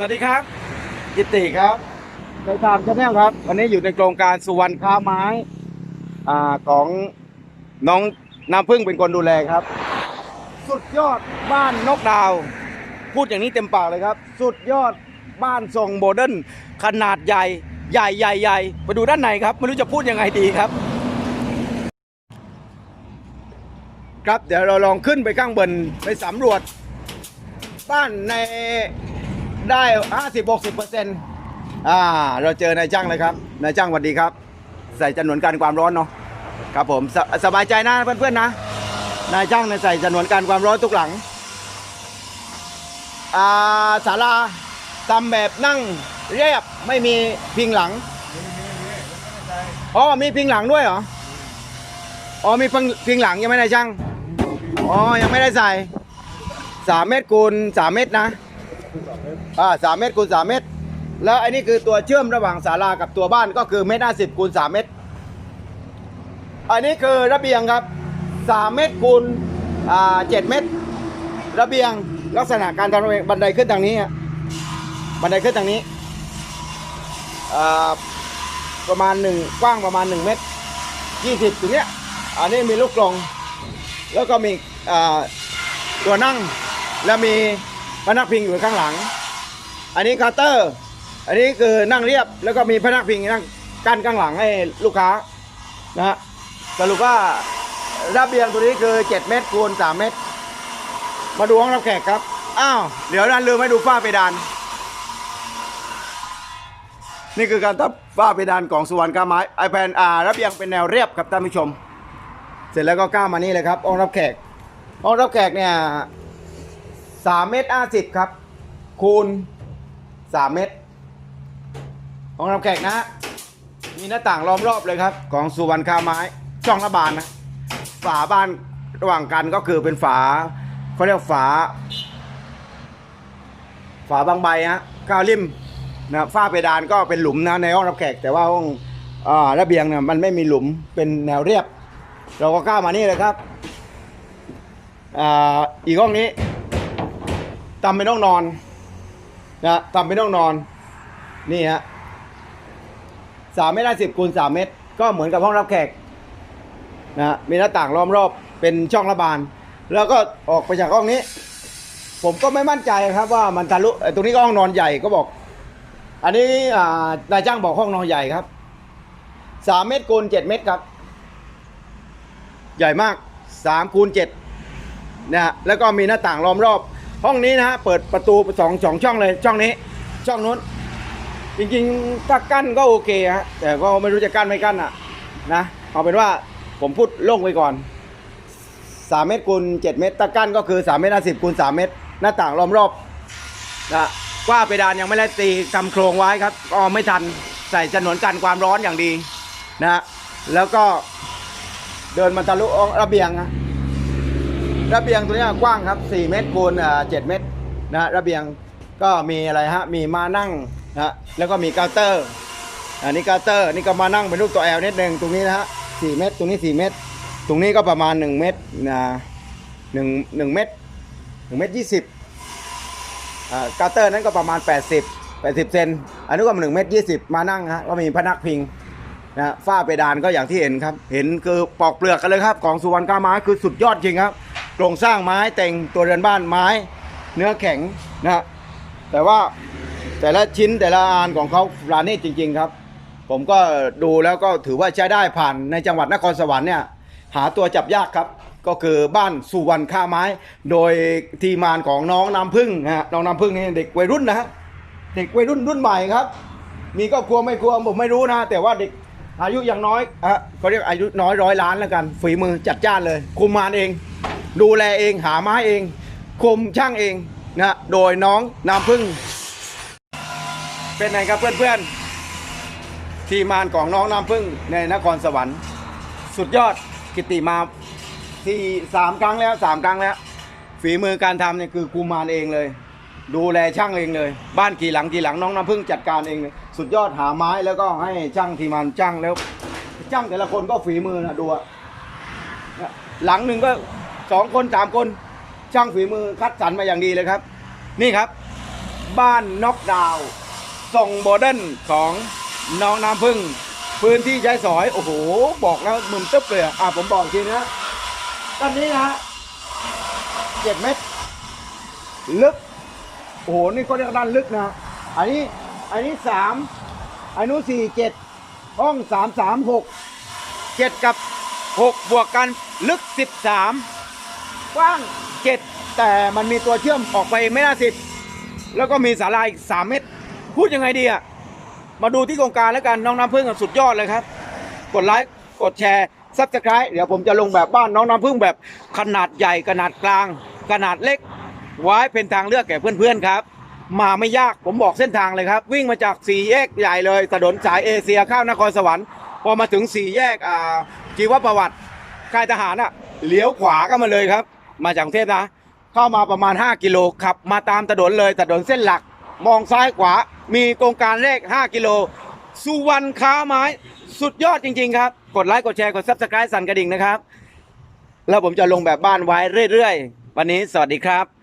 สวัสดีครับกิติครับในทามชาแนลครับ วันนี้อยู่ในโครงการสุวรรณค้าไม้อ่าของน้องน้ำพึ่งเป็นคนดูแลครับ สุดยอดบ้านนกดาว พูดอย่างนี้เต็มปากเลยครับ สุดยอดบ้านทรงโมเดิร์นขนาดใหญ่ใหญ่ใหญ่ใหญ่มาดูด้านในครับ ไม่รู้จะพูดยังไงดีครับ ครับเดี๋ยวเราลองขึ้นไปข้างบนไปสำรวจบ้านใน ได้ห้าสิบหกสิบเปอร์เซ็นต์อ่า เราเจอนายจ้างเลยครับ นายจ้างสวัสดีครับ ใส่จำนวนการความร้อนเนาะ ครับผมสสบายใจนะเพื่อนๆนะ นายจ้างเนี่ยใส่จำนวนการความร้อนทุกหลัง อ่าศาลาทำแบบนั่งเรียบไม่มีพิงหลัง อ๋อ มีพิงหลังด้วยเหรอ อ๋อ มีพิงพิงหลังยังไม่ได้ช่างอ๋อ ยังไม่ได้ใส่สามเมตรคูณสามเมตรนะ อ่าสามเมตรคูณสามเมตร แล้วอันนี้คือตัวเชื่อมระหว่างศาลากับตัวบ้านก็คือเมตรห้าสิบคูณสามเมตร อันนี้คือระเบียงครับสามเมตรคูณอ่าเจ็ดเมตร ระเบียงลักษณะการทำระเบียงบันไดขึ้นทางนี้ฮะบันไดขึ้นทางนี้อ่าประมาณหนึ่งกว้างประมาณหนึ่งเมตรยี่สิบถึงเนี้ยอันนี้มีลูกกลงแล้วก็มีอ่าตัวนั่งแล้วมีพนักพิงอยู่ข้างหลัง อันนี้คาน์เตอร์ อันนี้คือนั่งเรียบแล้วก็มีพนักพิงนั่งกั้นข้างหลังให้ลูกค้านะฮะสรุปว่าระเบียงตัวนี้คือ 7 เมตรคูณ3เมตร มาดูห้องรับแขกครับ อ้าว เดี๋ยวนั้นลืมให้ดูฝ้าเพดาน นี่คือการทับฝ้าเพดานของสุวรรณกาไม้ไอแพนอาระเบียงเป็นแนวเรียบครับท่านผู้ชม เสร็จแล้วก็ก้ามานี่เลยครับห้องรับแขกห้องรับแขกเนี่ยสามเมตรห้าสิบครับ คูณ สามเมตรห้องรับแขกนะ มีหน้าต่างล้อมรอบเลยครับ ของสุวรรณคาไม้ช่องระบานนะ ฝาบ้านระหว่างกันก็คือเป็นฝาเขาเรียกฝา ฝาบางใบฮะก้าวริมนะฝ้าเพดานก็เป็นหลุมนะในห้องรับแขก แต่ว่าห้องอ่าระเบียงเนี่ยมันไม่มีหลุมเป็นแนวเรียบ เราก็ก้าวมานี่เลยครับอ่าอีกห้องนี้ทำเป็นห้องนอน นะทำเป็นห้องนอน นี่ฮะสามเมตรห้าสิบคูณสามเมตร ก็เหมือนกับห้องรับแขกนะฮะมีหน้าต่างล้อมรอบเป็นช่องระบาน แล้วก็ออกไปจากห้องนี้ ผมก็ไม่มั่นใจครับว่ามันทะลุเอ่อตรงนี้ก็ห้องนอนใหญ่ก็บอก อันนี้อ่านายจ้างบอกห้องนอนใหญ่ครับสามเมตรคูณเจ็ดเมตรครับ ใหญ่มาก3คูณ7นะฮะแล้วก็มีหน้าต่างล้อมรอบ ห้องนี้นะฮะเปิดประตูสองสองช่องเลยช่องนี้ ช่องนู้น จริงๆถ้ากั้นก็โอเคฮะแต่ก็ไม่รู้จะกั้นไม่กั้นอะนะเอาเป็นว่าผมพูดโล่งไว้ก่อน3เมตรคูณ7เมตรถ้ากั้นก็คือ3เมตร50คูณ3เมตร หน้าต่างล้อมรอบนะว่าเพดานยังไม่ได้ตีทำโครงไว้ครับก็ไม่ทันใส่ฉนวนกันความร้อนอย่างดีนะฮะแล้วก็เดินมาทะลุระเบียงนะ ระเบียงตัวนี้กว้างครับ 4 เมตรคูณอ่า7เมตรนะฮะระเบียงก็มีอะไรฮะมีมานั่งนะฮะแล้วก็มีเคาน์เตอร์อันนี้เคาน์เตอร์นี่ก็มานั่งเป็นรูปตัวแอลนิดนึงตรงนี้นะฮะ4เมตรตรงนี้4เมตร ตรงนี้ก็ประมาณ1เมตรนะหนึ่งหนึ่งเมตร1เมตร20อ่าเคาน์เตอร์นั้นก็ประมาณ80 80เซนอันนี้ก็1เมตร20มานั่งฮะก็มีพนักพิงนะฝ้าเพดานก็อย่างที่เห็นครับ เห็นคือปอกเปลือกกันเลยครับ ของสุวรรณกาม้คือสุดยอดจริงครับ โครงสร้างไม้แต่งตัวเรือนบ้านไม้เนื้อแข็งนะฮะแต่ว่าแต่ละชิ้นแต่ละอันของเขาปราณีตจริง ๆครับ ผมก็ดูแล้วก็ถือว่าใช้ได้ผ่านในจังหวัดนครสวรรค์เนี่ยหาตัวจับยากครับ ก็คือบ้านสุวรรณค่าไม้ โดยทีมงานของน้องน้ำพึ่งนะฮะน้องน้ำพึ่งนี่เด็กวัยรุ่นนะฮะเด็กวัยรุ่นรุ่นใหม่ครับ มีครอบครัวไม่ครัวผมไม่รู้นะ แต่ว่าเด็กอายุยังน้อยอะเขาเรียกอายุน้อยร้อยล้านแล้วกัน ฝีมือจัดจ้านเลยคุมงานเอง ดูแลเองหาไม้เองคุมช่างเองนะโดยน้องน้ำพึ่ง เป็นไงครับเพื่อนๆ ทีมงานของน้องน้ำพึ่งในนครสวรรค์ สุดยอดกิติมาที่สามครั้งแล้วสามครั้งแล้ว ฝีมือการทำเนี่ยคือกุมารเองเลย ดูแลช่างเองเลย บ้านกี่หลังกี่หลังน้องน้ำพึ่งจัดการเองเลยสุดยอดหาไม้แล้วก็ให้ช่างทีมงานช่างแล้วช่างแต่ละคนก็ฝีมือนะดูอะเนี่ยหลังหนึ่งก็ สองคนสามคนช่างฝีมือคัดสรรมาอย่างดีเลยครับ นี่ครับ บ้านน็อกดาวส่งโมเดิร์นของน้องน้ำพึ่ง พื้นที่ใช้สอย โอ้โห บอกแล้วมึนตึ๊บเลยอะผมบอกทีนะต้นนี้นะเจ็ดเมตร ลึก โอ้โห นี่ก็เรียกด้านลึกนะ อันนี้ อันนี้สามอันนู้นสี่เจ็ดห้องสามสามหกเจ็ดกับหกบวกกันลึกสิบสาม กว้างเจ็ดแต่มันมีตัวเชื่อมออกไปไม่น่าสิบแล้วก็มีศาลาอีกสามเมตร พูดยังไงดีอะ มาดูที่โครงการแล้วกันน้องน้ำพึ่งสุดยอดเลยครับ กดไลค์กดแชร์ซับสไครต์เดี๋ยวผมจะลงแบบบ้านน้องน้ำพึ่งแบบขนาดใหญ่ขนาดกลาง ขนาดเล็ก ไว้เป็นทางเลือกแก่เพื่อนๆครับ มาไม่ยากผมบอกเส้นทางเลยครับ วิ่งมาจากสี่แยกใหญ่เลยถนนสายเอเชียเข้านครสวรรค์พอมาถึงสี่แยกอ่าจีวประวัติค่ายทหารอะเลี้ยวขวาก็มาเลยครับ มาจากกรุงเทพนะ เข้ามาประมาณ 5 กิโลขับ มาตามถนนเลยถนนเส้นหลัก มองซ้ายขวา มีโครงการเลข 5 กิโล สุวรรณค้าไม้ สุดยอดจริง ๆ ครับ กดไลค์กดแชร์กดซับสไครต์สั่นกระดิ่งนะครับ แล้วผมจะลงแบบบ้านไว้เรื่อยๆ วันนี้สวัสดีครับ